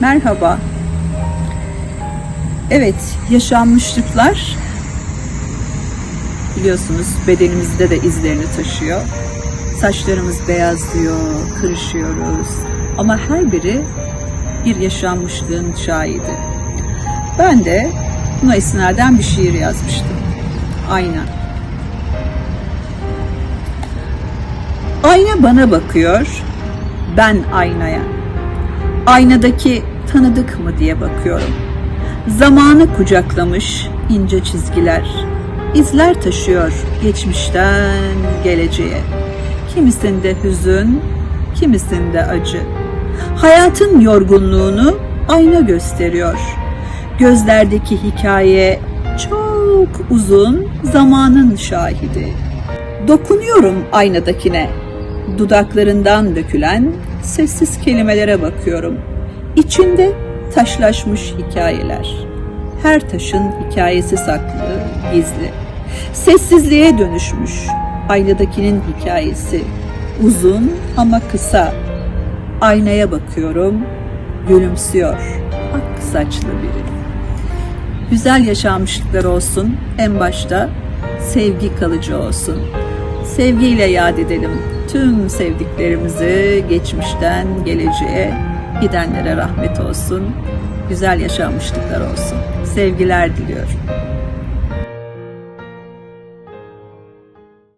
Merhaba. Evet, yaşanmışlıklar biliyorsunuz bedenimizde de izlerini taşıyor. Saçlarımız beyazlıyor, kırışıyoruz. Ama her biri bir yaşanmışlığın şahidi. Ben de buna istinaden bir şiir yazmıştım. Ayna. Ayna bana bakıyor, ben aynaya. Aynadaki tanıdık mı diye bakıyorum. Zamanı kucaklamış ince çizgiler, izler taşıyor geçmişten geleceğe. Kimisinde hüzün, kimisinde acı. Hayatın yorgunluğunu ayna gösteriyor. Gözlerdeki hikaye çok uzun zamanın şahidi. Dokunuyorum aynadakine. Dudaklarından dökülen sessiz kelimelere bakıyorum. İçinde taşlaşmış hikayeler. Her taşın hikayesi saklı, gizli. Sessizliğe dönüşmüş aynadakinin hikayesi. Uzun ama kısa. Aynaya bakıyorum, gülümsüyor. Ak saçlı biri. Güzel yaşanmışlıklar olsun. En başta sevgi kalıcı olsun. Sevgiyle yad edelim tüm sevdiklerimizi geçmişten geleceğe gidenlere rahmet olsun. Güzel yaşanmışlıklar olsun. Sevgiler diliyorum.